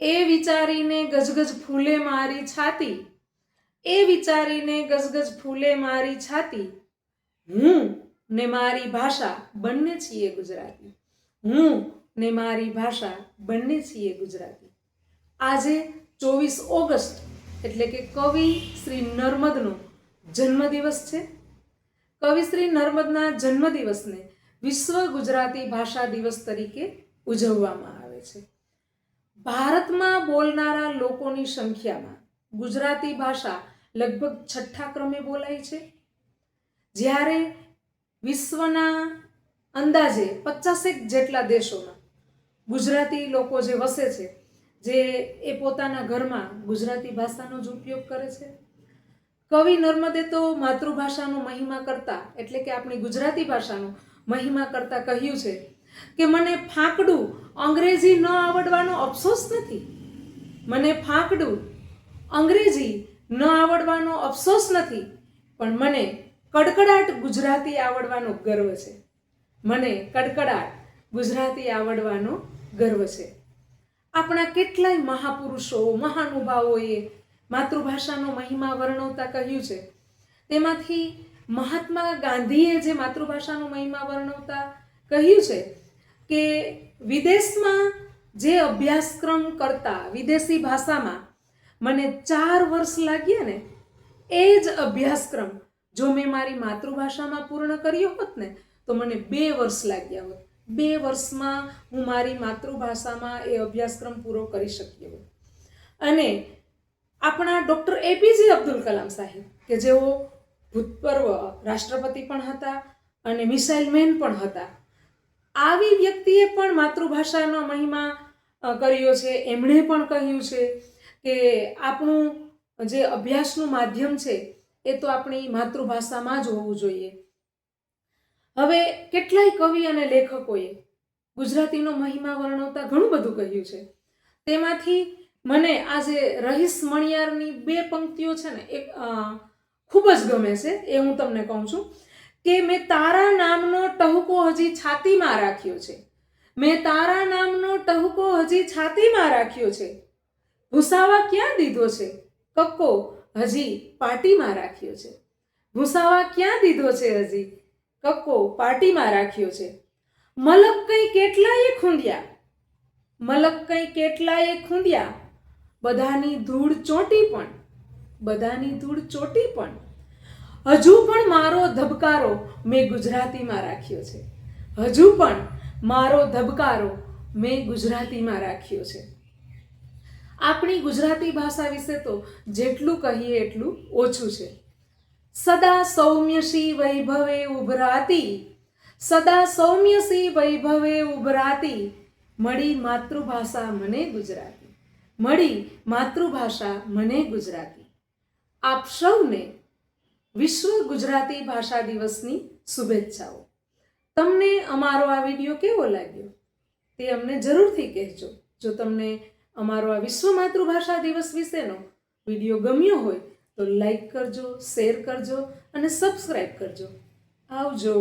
એ વિચારીને ગજગજ ફૂલે મારી છાતી. એ વિચારીને ગજગજ ફૂલે મારી છાતી. હું ને મારી ભાષા બંને છીએ ગુજરાતી. હું ને મારી ભાષા બંને છીએ ગુજરાતી. આજે ચોવીસ ઓગસ્ટ એટલે કે કવિ શ્રી નર્મદનો જન્મદિવસ છે. કવિ શ્રી નર્મદના જન્મદિવસને વિશ્વ ગુજરાતી ભાષા દિવસ તરીકે ઉજવવામાં આવે છે. ભારતમાં બોલનારા લોકોની સંખ્યામાં ગુજરાતી ભાષા લગભગ છઠ્ઠા ક્રમે બોલાય છે. જ્યારે વિશ્વના અંદાજે પચાસેક જેટલા દેશોમાં ગુજરાતી લોકો જે વસે છે, જે એ પોતાના ઘરમાં ગુજરાતી ભાષાનો જ ઉપયોગ કરે છે. કવિ નર્મદે તો માતૃભાષાનો મહિમા કરતા, એટલે કે આપણી ગુજરાતી ભાષાનો મહિમા કરતા કહ્યું છે કે મને ફાંકડું અંગ્રેજી ન આવડવાનો અફસોસ નથી? મને ફાંકડું અંગ્રેજી ન આવડવાનો અફસોસ નથી, પણ મને કડકડાટ ગુજરાતી આવડવાનો ગર્વ છે. મને કડકડાટ ગુજરાતી આવડવાનો ગર્વ છે. આપણા કેટલાય મહાપુરુષો, મહાનુભાવોએ માતૃભાષાનો મહિમા વર્ણવતા કહ્યું છે. તેમાંથી મહાત્મા ગાંધીએ જે માતૃભાષાનો મહિમા વર્ણવતા કહ્યું છે કે વિદેશમાં જે અભ્યાસક્રમ કરતા વિદેશી ભાષામાં મને ચાર વર્ષ લાગ્યા ને, એ જ અભ્યાસક્રમ જો મેં મારી માતૃભાષામાં પૂર્ણ કર્યો હોત ને, તો મને બે વર્ષ લાગ્યા હોત. બે વર્ષમાં હું મારી માતૃભાષામાં એ અભ્યાસક્રમ પૂરો કરી શક્યો હોત. અને આપણા ડૉક્ટર એપીજે અબ્દુલ કલામ સાહેબ, કે જેઓ ભૂતપૂર્વ રાષ્ટ્રપતિ પણ હતા અને મિસાઇલ મેન પણ હતા આવી વ્યક્તિએ પણ માતૃભાષાનો મહિમા કર્યો છે. એમણે પણ કહ્યું છે કે આપણું જે અભ્યાસનું માધ્યમ છે એ તો આપણી માતૃભાષામાં જ હોવું જોઈએ. હવે કેટલાય કવિ અને લેખકોએ ગુજરાતીનો મહિમા વર્ણવતા ઘણું બધું કહ્યું છે. તેમાંથી મને આજે રહીશ મણિયારની બે પંક્તિઓ છે ને, એક ખૂબ જ ગમે છે, એ હું તમને કહું છું કે મેં તારા નામનો ટહુકો હજી છાતીમાં રાખ્યો છે. મેં તારા નામનો ટહુકો હજી છાતીમાં રાખ્યો છે. ભૂસાવા ક્યાં દીધો છે? કક્કો હજી પાટીમાં રાખ્યો છે. ભૂસાવા ક્યાં દીધો છે હજી? કક્કો પાટીમાં રાખ્યો છે. મલક કઈ કેટલાય ખૂંદ્યા? મલક કઈ કેટલાય ખૂંદ્યા? બધાની ધૂળ ચોંટી પણ. બધાની ધૂળ ચોંટી પણ. હજુ પણ મારો ધબકારો મેં ગુજરાતીમાં રાખ્યો છે. હજુ પણ મારો ધબકારો મેં ગુજરાતીમાં રાખ્યો છે. આપણી ગુજરાતી ભાષા વિશે તો જેટલું કહીએ એટલું ઓછું છે. સદા સૌમ્યસી વૈભવે ઉભરાતી, સદા સૌમ્યસી વૈભવે ઉભરાતી, મળી માતૃભાષા મને ગુજરાતી, મળી માતૃભાષા મને ગુજરાતી. આપ સૌને વિશ્વ ગુજરાતી ભાષા દિવસની શુભેચ્છાઓ. તમને અમારો આ વીડિયો કેવો લાગ્યો? તે અમને જરૂરથી કહેજો. જો તમને અમારો આ વિશ્વ માતૃભાષા દિવસ વિશેનો વીડિયો ગમ્યો હોય તો લાઈક કરજો, શેર કરજો અને સબસ્ક્રાઈબ કરજો. આવજો.